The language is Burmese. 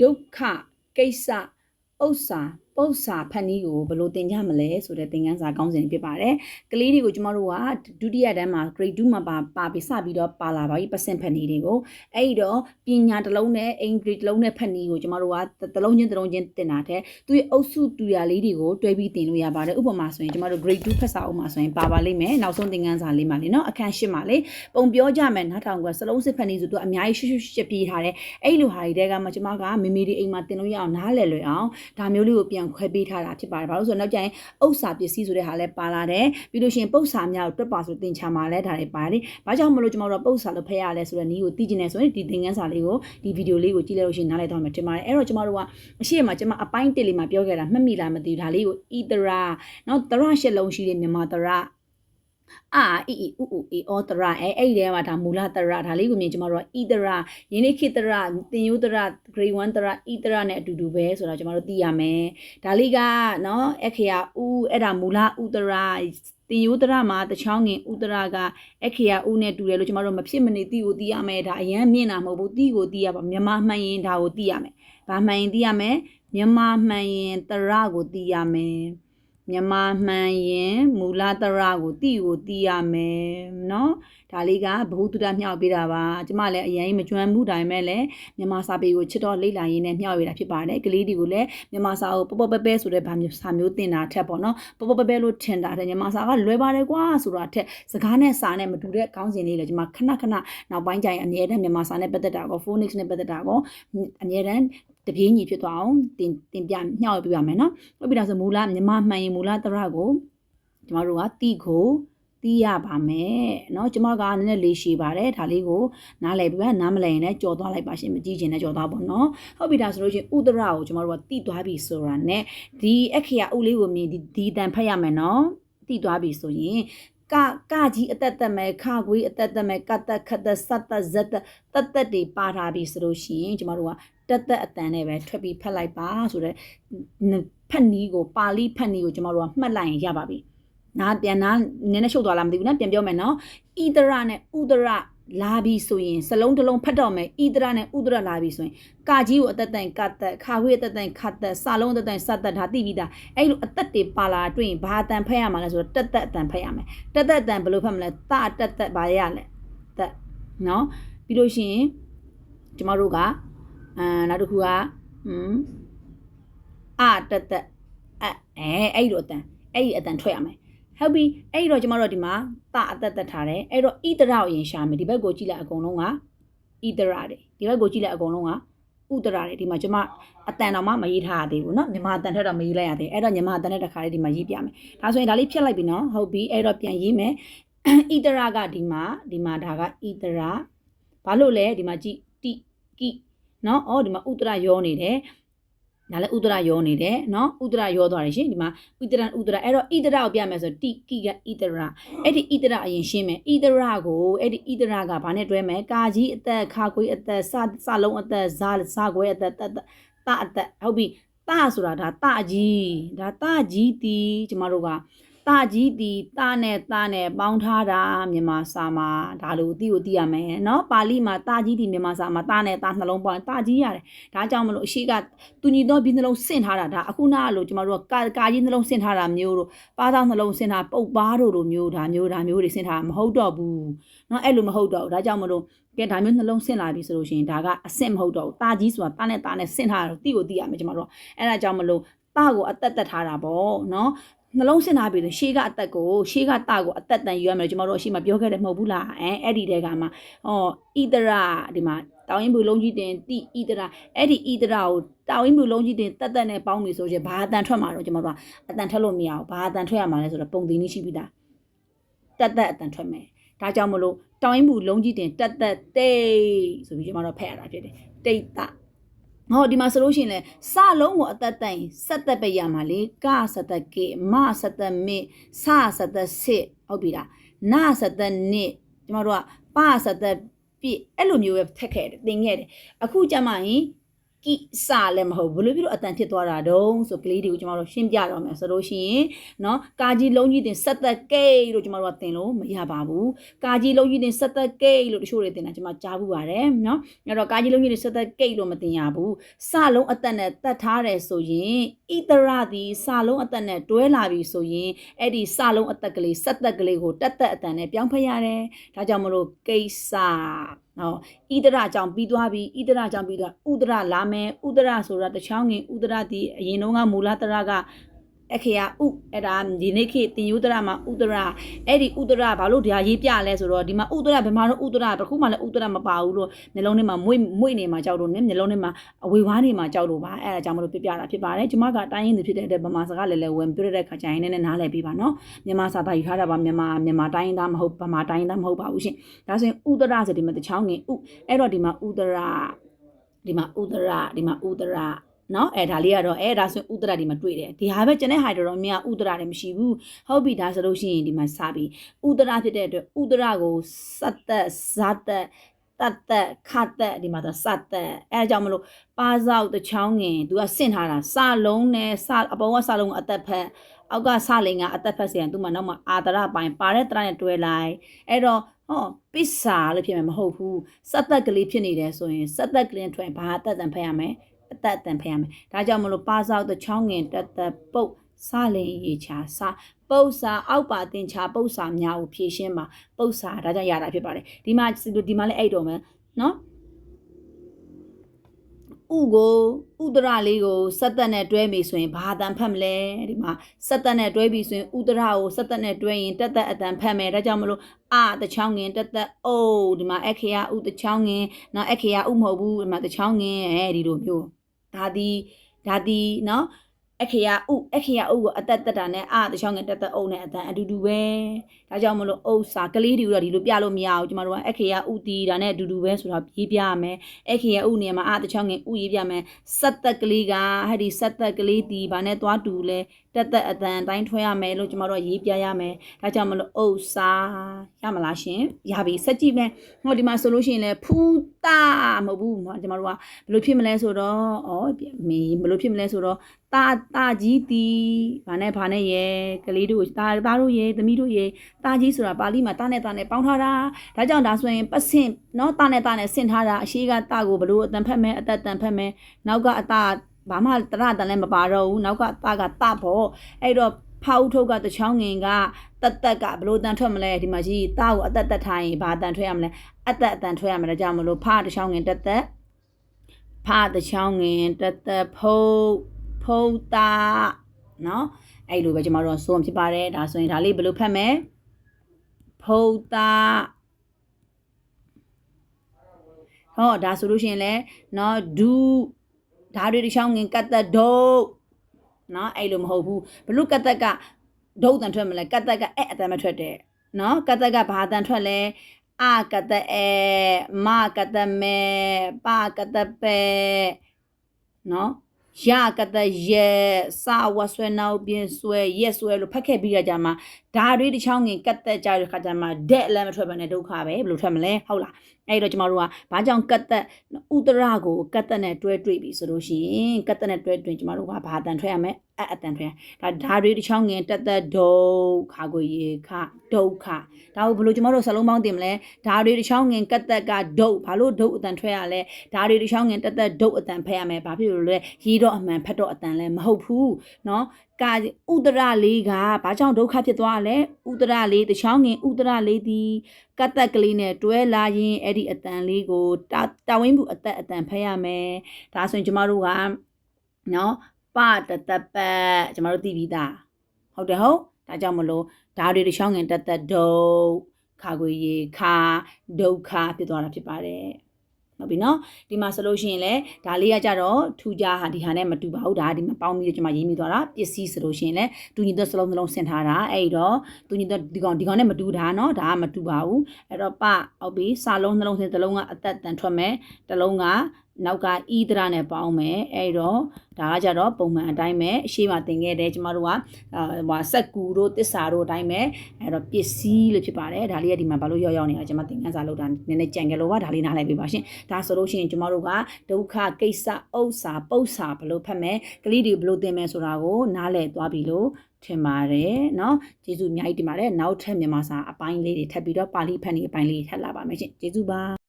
ဒုက္ခကိစ္စဥစ္စာ ပု္ပ္ပာဖတ်နည်းကိုဘယ်လိုသင်ကြမလဲဆိုတဲ့သင်ခန်းစာကောင်းစဉ်ဖြစ်ပါတယ်။ကလေးတွေကိုကျမတို့ကဒုတိယတန်းမှာ grade 2မှာပါပါပြီးစပြီးတော့ပါလာပါပြီပတ်စင်ဖတ်နည်းတွေကိုအဲ့ဒီတော့ပညာတစ်လုံးနဲ့ a grade တစ်လုံးနဲ့ဖတ်နည်းကိုကျမတို့ကတစ်လုံးချင်းတစ်လုံးချင်းသင်တာတဲ့သူရဲ့အုပ်စုတူရလေးတွေကိုတွဲပြီးသင်လို့ရပါတယ်။ဥပမာဆိုရင်ကျမတို့ grade 2ဖတ်စာအုပ်မှာဆိုရင်ပါပါလိမ့်မယ်။နောက်ဆုံးသင်ခန်းစာလေးမှာလေနော်အခန်း၈မှာလေပုံပြောကြမယ်နောက်ထောင်ကစလုံးစစ်ဖတ်နည်းဆိုတော့အများကြီးရှွတ်ရှွတ်ရှစ်ပြေးထားတယ်။အဲ့လိုဟာတွေတဲကမှကျမကမေမေဒီအိမ်မှာသင်လို့ရအောင်နားလည်လွယ်အောင်ဒါမျိုးလေးကိုပြန်ခွဲပေးထားတာဖြစ်ပါတယ်။ဘာလို့ဆိုတော့နောက်ကျရင်ဥစ္စာပစ္စည်းဆိုတဲ့ဟာလည်းပါလာတယ်။ပြီးလို့ရှိရင်ပု္ပ္ပာများကိုတွက်ပါဆိုသင်ချာမှာလည်းဒါတွေပါတယ်။ဘာကြောင့်မလို့ကျမတို့ပု္ပ္ပာလို့ဖဲရလဲဆိုတဲ့နည်းကိုသိကျင်နေဆိုရင်ဒီသင်ခန်းစာလေးကိုဒီဗီဒီယိုလေးကိုကြည့်လိုက်လို့ရှိရင်နားလည်တော့မှာတင်ပါတယ်။အဲ့တော့ကျမတို့ကအရှိမကျမအပိုင်းတစ်လေးမှာပြောခဲ့တာမှတ်မိလားမသိဘူးဒါလေးကိုဣတရာနော်တရရှစ်လုံးရှိတဲ့မြန်မာတရ အာအီအီဥဥအေအောတရအဲအဲ့ဒီထဲမှာဒါမူလတရဒါလေးကိုမြင်ကျမတို့ကဣတရယင်းနေ့ခေတရတင်ယုတရ grade 1တရဣတရနဲ့အတူတူပဲဆိုတော့ကျမတို့သိရမယ်ဒါလေးကနော်အခရာဥအဲ့ဒါမူလဥတရတင်ယုတရမှာတချောင်းငင်ဥတရကအခရာဥနဲ့တူတယ်လို့ကျမတို့မဖြစ်မနေသိကိုသိရမယ်ဒါအရန်မြင်တာမဟုတ်ဘူးသိကိုသိရပါမြန်မာမှန်ရင်ဒါကိုသိရမယ်ဘာမှန်ရင်သိရမယ်မြန်မာမှန်ရင်တရကိုသိရမယ် မြန်မာမှန်ရင်မူလတရကိုတိကိုတိရမယ်เนาะဒါလေးကဘ ഹു တုဒမြောက်ပေးတာပါကျမလည်းအရင်မကျွမ်းမှုတိုင်းမဲ့လည်းမြန်မာစာပေကိုချစ်တော့လေ့လာရင်းနဲ့မြောက်ရတာဖြစ်ပါတယ်ကလေးတွေကိုလည်းမြန်မာစာကိုပပပပဲဆိုတဲ့ဗာမျိုးစာမျိုးသင်တာထက်ပေါ့နော်ပပပပဲလို့ထင်တာတဲ့မြန်မာစာကလွယ်ပါတယ်ကွာဆိုတာထက်စကားနဲ့စာနဲ့မတူတဲ့ခေါင်းစဉ်လေးလည်းကျမခဏခဏနောက်ပိုင်းကျရင်အမြဲတမ်းမြန်မာစာနဲ့ပတ်သက်တာကော phonics နဲ့ပတ်သက်တာကောအမြဲတမ်း တပြေးညီဖြစ်သွားအောင်တင်တင်ပြညှောက်ပြပါမယ်နော်ဟုတ်ပြီဒါဆိုမူလမြန်မာမှန်ရင်မူလတရကိုကျမတို့ကတိကိုသိရပါမယ်เนาะကျမကနည်းနည်းလေးရှည်ပါတယ်ဒါလေးကိုနားလည်ပြီးနားမလည်ရင်လည်းကြော်သွားလိုက်ပါရှင်မကြည့်ချင်တဲ့ကြော်သွားပေါ့เนาะဟုတ်ပြီဒါဆိုလို့ချင်းဥဒရကိုကျမတို့ကတိသွားပြီဆိုတာ ਨੇ ဒီအခရာဥလေးကိုမြင်ဒီဒီတန်ဖတ်ရမယ်เนาะတိသွားပြီဆိုရင် ကကကြီးအသက်သက်မဲ့ခခွေးအသက်သက်မဲ့ကတ်သက်ခတ်သက်စတ်သက်ဇက်သက်တက်တက်တွေပါထားပြီဆိုလို့ရှိရင်ကျမတို့ကတက်တက်အတန်နဲ့ပဲထွက်ပြီးဖတ်လိုက်ပါဆိုတော့ဖတ်နီးကိုပါဠိဖတ်နီးကိုကျမတို့ကမှတ်လိုက်ရင်ရပါပြီနားပြန်နားနည်းနည်းရှုပ်သွားလားမသိဘူးနော်ပြန်ပြောမယ်နော်ဣဒရနဲ့ဥဒရ လာပြီဆိုရင်စလုံးတစ်လုံးဖတ်တော့မယ်ဣဒရနဲ့ဥဒရလာပြီဆိုရင်ကာကြီးကိုအသက်တိုင်ကတ်သက်ခါခွေးအသက်တိုင်ခတ်သက်စာလုံးအသက်တိုင်စတ်သက်ဒါသိပြီးသားအဲ့လိုအသက်တွေပါလာတွေ့ရင်ဘာအတန်ဖတ်ရမှာလဲဆိုတော့တက်တက်အတန်ဖတ်ရမယ်တက်တက်အတန်ဘယ်လိုဖတ်မလဲတတက်တက်ဘာရလဲတက်နော်ပြီးလို့ရှိရင်ကျမတို့ကအာနောက်တစ်ခုကอืมအတက်တက်အဲအဲ့လိုအတန်အဲ့ဒီအတန်ထွက်ရမယ် ဟုတ်ပြီအဲ့တော့ကျမတို့ဒီမှာတအသက်သက်ထားတယ်အဲ့တော့ဣတရကိုရင်ရှာမယ်ဒီဘက်ကိုကြည့်လိုက်အကုန်လုံးကဣတရတယ်ဒီဘက်ကိုကြည့်လိုက်အကုန်လုံးကဥတရတယ်ဒီမှာကျမအတန်တော်မှမရေးထားရသေးဘူးเนาะညီမအတန်ထက်တော့မရေးလိုက်ရသေးအဲ့တော့ညီမအတန်နဲ့တခါလေးဒီမှာရေးပြမယ်ဒါဆိုရင်ဒါလေးဖြတ်လိုက်ပြီเนาะဟုတ်ပြီအဲ့တော့ပြန်ရေးမယ်ဣတရကဒီမှာဒီမှာဒါကဣတရဘာလို့လဲဒီမှာကြည့်တိကိเนาะအော်ဒီမှာဥတရရောနေတယ် ဒါလည်းဥဒရရောနေတယ်နော်ဥဒရရောသွားတယ်ရှင်ဒီမှာဥဒရဥဒရအဲ့တော့ဣဒရကိုပြမယ်ဆိုတိကိကဣဒရအဲ့ဒီဣဒရအရင်ရှင်းမယ်ဣဒရကိုအဲ့ဒီဣဒရကဘာနဲ့တွဲမယ်ကာကြီးအသက်ခါခွေးအသက်စစလုံးအသက်ဇာဇာခွေးအသက်တတအသက်ဟုတ်ပြီတဆိုတာဒါတကြီးဒါတကြီးတီကျမတို့က ตาကြီးတီตาနဲ့ตาနဲ့ပေါင်းထားတာမြန်မာစာမှာဒါလိုအသိကိုသိရမယ်เนาะပါဠိမှာตาကြီးတီမြန်မာစာမှာตาနဲ့ตาနှလုံးပေါင်းตาကြီးရတယ်ဒါကြောင့်မလို့အရှိကတူညီသောပြီးနှလုံးဆင့်ထားတာဒါအခုနကလို့ကျမတို့ကကာကာကြီးနှလုံးဆင့်ထားတာမျိုးတို့ပါးသားနှလုံးဆင့်ထားပုတ်ပါးတို့လိုမျိုးဒါမျိုးဒါမျိုးတွေဆင့်ထားမဟုတ်တော့ဘူးเนาะအဲ့လိုမဟုတ်တော့ဘူးဒါကြောင့်မလို့ကဲဒါမျိုးနှလုံးဆင့်လာပြီဆိုလို့ရှိရင်ဒါကအဆင့်မဟုတ်တော့ဘူးตาကြီးဆိုတာตาနဲ့ตาနဲ့ဆင့်ထားတာတိကိုသိရမယ်ကျမတို့အဲ့ဒါကြောင့်မလို့တာကိုအသက်သက်ထားတာပေါ့เนาะ နှလုံးဆင်ထားပြီဆိုရှေးကအသက်ကိုရှေးကတာကိုအသက်တန်ယူရမယ်ကျွန်တော်တို့အရှိမပြောခဲ့တယ်မဟုတ်ဘူးလားအဲအဲ့ဒီတဲကမှဟောဣတရာဒီမှာတောင်ရင်ဘူးလုံးကြီးတင်တိဣတရာအဲ့ဒီဣတရာကိုတောင်ရင်ဘူးလုံးကြီးတင်တက်တက်နဲ့ပေါင်းပြီဆိုရင်ဘာအတန်ထွက်မှာတော့ကျွန်တော်တို့ကအတန်ထွက်လို့မရဘူးဘာအတန်ထွက်ရမှာလဲဆိုတော့ပုံသီးနည်းရှိပြီသားတက်တက်အတန်ထွက်မယ်ဒါကြောင့်မလို့တောင်ရင်ဘူးလုံးကြီးတင်တက်တက်တိတ်ဆိုပြီးကျွန်တော်တို့ဖက်ရတာဖြစ်တယ်တိတ်တာ ဟောဒီမှာဆိုလို့ရှိရင်လေစလုံးကိုအသက်တိုင်ဆက်သက်ပဲရမှာလေကဆက်သက်ကေမဆက်သက်မေစဆက်သက်စစ်ဟုတ်ပြီလားနဆက်သက်နစ်ကျမတို့ကပဆက်သက်ပြည့်အဲ့လိုမျိုးပဲထက်ခဲ့တယ်သင်ခဲ့တယ်အခုကြမှာရင် ကိစလည်းမဟုတ်ဘူးဘလို့ဖြစ်လို့အတန်ဖြစ်သွားတာတုံးဆိုကလေးတွေကိုကျမတို့ရှင်းပြတော့မယ်ဆိုလို့ရှိရင်เนาะကာကြီးလုံးကြီးတင်ဆက်သက်ကိတ်လို့ကျမတို့ကသင်လို့မရပါဘူးကာကြီးလုံးကြီးတင်ဆက်သက်ကိတ်လို့တချို့တွေသင်တာကျမကြားဘူးပါတယ်เนาะအဲ့တော့ကာကြီးလုံးကြီးတင်ဆက်သက်ကိတ်လို့မသင်ရဘူးစလုံးအသက်နဲ့တတ်ထားတယ်ဆိုရင်ဣတရသည်စလုံးအသက်နဲ့တွဲလာပြီဆိုရင်အဲ့ဒီစလုံးအသက်ကလေးဆက်သက်ကလေးကိုတက်တက်အတန်နဲ့ပြောင်းဖက်ရတယ်ဒါကြောင့်မလို့ကိစ္စ နော်ဣဒရအကြောင့်ပြီးသွားပြီဣဒရအကြောင့်ပြီးသွားဥဒရလာမယ်ဥဒရဆိုတာတချောင်းငင်ဥဒရဒီအရင်တုန်းကမူလတရက အခရာဥအဲ့ဒါဒီနေ့ခေတ်တင်ယုဒရမှာဥဒရအဲ့ဒီဥဒရဘာလို့ဒါရေးပြလဲဆိုတော့ဒီမှာဥဒရဘယ်မှာတော့ဥဒရတစ်ခုမှလည်းဥဒရမပါဘူးလို့နှလုံးထဲမှာမွေ့မွေ့နေမှာကြောက်လို့နဲ့နှလုံးထဲမှာအဝေဝါးနေမှာကြောက်လို့ပါအဲ့ဒါကြောင့်မလို့ပြပြတာဖြစ်ပါတယ်ကျွန်မကတိုင်းရင်းသူဖြစ်တဲ့အတွက်ဗမာစကားလည်းလည်းဝင်ပြတဲ့ခါကျရင်လည်းနားလည်ပြီးပါနော်မြန်မာစာသားယူထားတာပါမြန်မာမြန်မာတိုင်းရင်းသားမဟုတ်ဗမာတိုင်းရင်းသားမဟုတ်ပါဘူးရှင်ဒါဆိုရင်ဥဒရဆိုဒီမှာတချောင်းငင်ဥအဲ့တော့ဒီမှာဥဒရဒီမှာဥဒရဒီမှာဥဒရ နော်အဲဒါလေးကတော့အဲဒါဆိုဥဒရဒီမှာတွေ့တယ်ဒီဟာပဲကျန်တဲ့ဟာတွေတော့မြင်ဥဒရတွေမရှိဘူးဟုတ်ပြီဒါဆိုလို့ရှိရင်ဒီမှာစပြီဥဒရဖြစ်တဲ့အတွက်ဥဒရကိုစတ်သက်ဇတ်သက်တတ်သက်ခတ်သက်ဒီမှာတော့စတ်သက်အဲဒါကြောင့်မလို့ပါဇောက်တချောင်းငင်သူကစင့်ထားတာစလုံးနဲ့စအပေါ်ကစလုံးအသက်ဖက်အောက်ကစလိန်ကအသက်ဖက်စီရင်သူမှနောက်မှအာတရပိုင်းပါတဲ့တရနဲ့တွဲလိုက်အဲ့တော့ဟောပစ္စာလို့ဖြစ်မှာမဟုတ်ဘူးစက်သက်ကလေးဖြစ်နေတယ်ဆိုရင်စက်သက်ကလေးထွင်ဘာအသက်တန်ဖက်ရမယ် အသက်တန်ဖက်ရမယ်ဒါကြောင့်မလို့ပါဇောက်တချောင်းငင်တက်တက်ပုတ်စလင်ရေချာစပုတ်စာအောက်ပါတင်ချာပုတ်စာများကိုဖြည့်ရှင်းပါပုတ်စာဒါကြောင့်ရတာဖြစ်ပါတယ်ဒီမှာဒီမှာလည်းအဲ့တော့မယ်နော်ဥကိုဥဒရလေးကိုစက်သက်နဲ့တွဲမိဆိုရင်ဘာအတန်ဖတ်မလဲဒီမှာစက်သက်နဲ့တွဲပြီဆိုရင်ဥဒရကိုစက်သက်နဲ့တွဲရင်တက်တက်အတန်ဖတ်မယ်ဒါကြောင့်မလို့အာတချောင်းငင်တက်တက်အိုးဒီမှာအခရာဥတချောင်းငင်နော်အခရာဥမဟုတ်ဘူးဒီမှာတချောင်းငင်အဲဒီလိုမျိုး ဒါဒီဒါဒီနော်အခရာဥအခရာဥကိုအသက်တက်တာနဲ့အာတချောင်းငင်တက်တက်အုံနဲ့အတန်အတူတူပဲဒါကြောင့်မလို့ဥစာကလေးတွေတော့ဒီလိုပြလို့မရဘူးကျမတို့ကအခရာဥတီဒါနဲ့အတူတူပဲဆိုတော့ရေးပြရမယ်အခရာဥနေရာမှာအာတချောင်းငင်ဥရေးပြမယ်စက်သက်ကလေးကဟဲ့ဒီစက်သက်ကလေးတီဘာနဲ့သွားတူလဲ တက်တက်အတန်တိုင်းထွဲရမယ်လို့ကျမတို့ရေးပြရမယ်ဒါကြောင့်မလို့ဥစာရမလားရှင်ရပြီစက်ကြည့်မယ်ဟောဒီမှာဆိုလို့ရှိရင်လဲဖူတာမဟုတ်ဘူးကျမတို့ကဘယ်လိုဖြစ်မလဲဆိုတော့ဩမင်းဘယ်လိုဖြစ်မလဲဆိုတော့တာတာကြီးတီဘာနဲ့ဘာနဲ့ရဲကလေးတို့တာသားတို့ရဲသမီးတို့ရဲတာကြီးဆိုတာပါဠိမှာတာနဲ့တာနဲ့ပေါင်းထားတာဒါကြောင့်ဒါဆိုရင်ပတ်စင်နော်တာနဲ့တာနဲ့ဆင့်ထားတာအရှိကတာကိုဘလို့အတန်ဖက်မယ်အသက်တန်ဖက်မယ်နောက်ကအတာ ဘာမှတရတန်လည်းမပါတော့ဘူးနောက်ကတကတဖို့အဲ့တော့ဖောက်ထုတ်ကတချောင်းငင်ကတက်တက်ကဘလို့တန်ထွက်မလဲဒီမှာကြီးတကိုအသက်တက်ထိုင်ရင်ဘာတန်ထွက်ရမလဲအသက်အတန်ထွက်ရမလဲကြောင့်မလို့ဖားတချောင်းငင်တက်တက်ဖားတချောင်းငင်တက်တက်ဖုတ်ဖုတ်တာနော်အဲ့လိုပဲကျွန်တော်တို့ဆိုဖြစ်ပါတယ်ဒါဆိုရင်ဒါလေးဘလို့ဖတ်မလဲဖုတ်တာဟောဒါဆိုလို့ရှိရင်လဲနော်ဒူး ဓာတွေတချောင်းငင်ကတ်သက်ဒုတ်နော်အဲ့လိုမဟုတ်ဘူးဘလူကတ်သက်ကဒုတ်တန်ထွက်မလဲကတ်သက်ကအဲ့အတန်မထွက်တဲ့နော်ကတ်သက်ကဘာတန်ထွက်လဲအကတအေမကတမေပကတပေနော် ရကတရဲစာဝဆွဲနောက်ပြင်းဆွဲရက်ဆွဲလို့ဖတ်ခဲ့ပြီးရကြမှာဒါတွေတစ်ချောင်းငင်ကတ်သက်ကြတဲ့ခါကျမှဒက်လည်းမထွက်ပါနဲ့ဒုက္ခပဲဘယ်လိုထွက်မလဲဟုတ်လားအဲ့တော့ကျမတို့ကဘာကြောင့်ကတ်သက်ဥတရကိုကတ်သက်နဲ့တွဲတွေ့ပြီဆိုလို့ရှိရင်ကတ်သက်နဲ့တွဲတွေ့ကျမတို့ကဘာတန်ထွက်ရမလဲ အအတန်ထွက်ဒါဓာတွေတစ်ချောင်းငင်တက်သက်ဒုက္ခကိုရေခဒုက္ခဒါကိုဘယ်လိုကျမတို့စလုံးပေါင်းတင်မလဲဓာတွေတစ်ချောင်းငင်ကတ်သက်ကဒုက္ဘာလို့ဒုက္အတန်ထွက်ရလဲဓာတွေတစ်ချောင်းငင်တက်သက်ဒုက္အတန်ဖက်ရမယ်ဘာဖြစ်လို့လဲရေးတော့အမှန်ဖတ်တော့အတန်လဲမဟုတ်ဘူးเนาะကာဥဒရလေးကဘာကြောင့်ဒုက္ခဖြစ်သွားလဲဥဒရလေးတချောင်းငင်ဥဒရလေးဒီကတ်သက်ကလေးနဲ့တွဲလာရင်အဲ့ဒီအတန်လေးကိုတာဝင်းဘူးအသက်အတန်ဖက်ရမယ်ဒါဆိုရင်ကျမတို့ကเนาะ ပတတပတ်ကျမတို့သိပြီးသားဟုတ်တယ်ဟုတ်ဒါကြောင့်မလို့ဓာတ်တွေတစ်ချောင်းငင်တသက်ဒုတ်ခါခွေရေခါဒုက္ခဖြစ်သွားတာဖြစ်ပါတယ်ဟုတ်ပြီနော်ဒီမှာဆိုလို့ရှိရင်လည်းဒါလေးကကြတော့ထူကြဟာဒီဟာနဲ့မတူပါဘူးဒါဒီမှာပေါင်းပြီးတော့ကျွန်မရေးမိသွားတာပစ္စည်းဆိုလို့ရှိရင်လည်းတူညီတဲ့စလုံးစလုံးဆင်ထားတာအဲ့တော့တူညီတဲ့ဒီကောင်ဒီကောင်နဲ့မတူတာနော်ဒါကမတူပါဘူးအဲ့တော့ပဟုတ်ပြီစာလုံးနှလုံးစင်တစ်လုံးကအသက်တန်ထွက်မယ်တစ်လုံးက နောက်ကဤဒရာနဲ့ပေါင်းမယ်အဲ့တော့ဒါကကြတော့ပုံမှန်အတိုင်းပဲအရှိမတင်ခဲ့တယ်ကျမတို့ကအာဟိုစက်ကူတို့တစ္ဆာတို့အတိုင်းပဲအဲ့တော့ပစ္စည်းလို့ဖြစ်ပါတယ်ဒါလေးကဒီမှာဘာလို့ရောက်ရောက်နေတာကျမသင်ခန်းစာလောက်တာနည်းနည်းကြံကြလို့ပါဒါလေးနားလည်ပေးပါရှင်ဒါဆိုလို့ရှိရင်ကျမတို့ကဒုက္ခကိစ္စဥစ္စာပု္ပ္ပစာဘလို့ဖတ်မယ်ကလေးတွေဘလို့သင်မယ်ဆိုတာကိုနားလည်သွားပြီလို့ထင်ပါတယ်เนาะကျေးဇူးအများကြီးတင်ပါတယ်နောက်ထပ်မြန်မာစာအပိုင်းလေးတွေထပ်ပြီးတော့ပါဠိဖတ်နေအပိုင်းလေးထပ်လာပါမယ်ရှင်ကျေးဇူးပါ